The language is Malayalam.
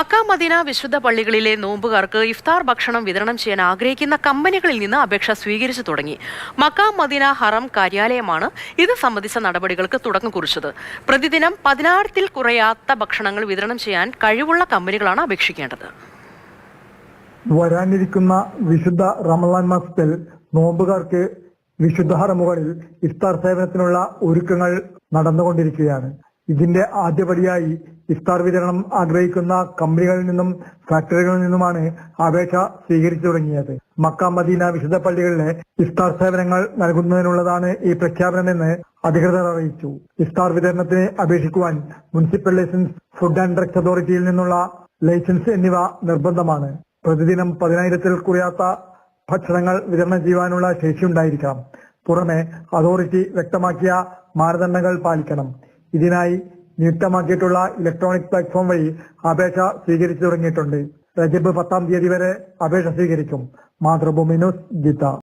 മക്ക മദീന വിശുദ്ധ പള്ളികളിലെ നോമ്പുകാർക്ക് ഇഫ്താർ ഭക്ഷണം വിതരണം ചെയ്യാൻ ആഗ്രഹിക്കുന്ന കമ്പനികളിൽ നിന്ന് അപേക്ഷ സ്വീകരിച്ചു തുടങ്ങി. മക്ക മദീന ഹറം കാര്യാലയമാണ് ഇത് സംബന്ധിച്ച നടപടികൾക്ക് തുടക്കം കുറിച്ചത്. പ്രതിദിനം പതിനായിരത്തിൽ കുറയാത്ത ഭക്ഷണങ്ങൾ വിതരണം ചെയ്യാൻ കഴിവുള്ള കമ്പനികളാണ് അപേക്ഷിക്കേണ്ടത്. വരാനിരിക്കുന്ന വിശുദ്ധ റമലാൻ മാസത്തിൽ നോമ്പുകാർക്ക് വിശുദ്ധ ഹറമുകളിൽ ഇഫ്താർ സേവനത്തിനുള്ള ഒരുക്കങ്ങൾ നടന്നുകൊണ്ടിരിക്കുകയാണ്. ഇതിന്റെ ആദ്യപടിയായി ഇഫ്താർ വിതരണം ആഗ്രഹിക്കുന്ന കമ്പനികളിൽ നിന്നും ഫാക്ടറികളിൽ നിന്നുമാണ് അപേക്ഷ സ്വീകരിച്ചു തുടങ്ങിയത്. മക്ക മദീന വിശുദ്ധ പള്ളികളിലെ ഇഫ്താർ സേവനങ്ങൾ നൽകുന്നതിനുള്ളതാണ് ഈ പ്രഖ്യാപനമെന്ന് അധികൃതർ അറിയിച്ചു. ഇഫ്താർ വിതരണത്തിന് അപേക്ഷിക്കുവാൻ municipal licence food and drugs അതോറിറ്റിയിൽ നിന്നുള്ള ലൈസൻസ് എന്നിവ നിർബന്ധമാണ്. പ്രതിദിനം പതിനായിരത്തിൽ കുറയാത്ത ഭക്ഷണങ്ങൾ വിതരണം ചെയ്യുവാനുള്ള ശേഷിയുണ്ടായിരിക്കണം. പുറമെ അതോറിറ്റി വ്യക്തമാക്കിയ മാനദണ്ഡങ്ങൾ പാലിക്കണം. ഇതിനായി നിയുക്തമാക്കിയിട്ടുള്ള ഇലക്ട്രോണിക് പ്ലാറ്റ്ഫോം വഴി അപേക്ഷ സ്വീകരിച്ചു തുടങ്ങിയിട്ടുണ്ട്. രജബ് പത്താം തീയതി വരെ അപേക്ഷ സ്വീകരിക്കും. മാതൃഭൂമി ന്യൂസ് ജിത്ത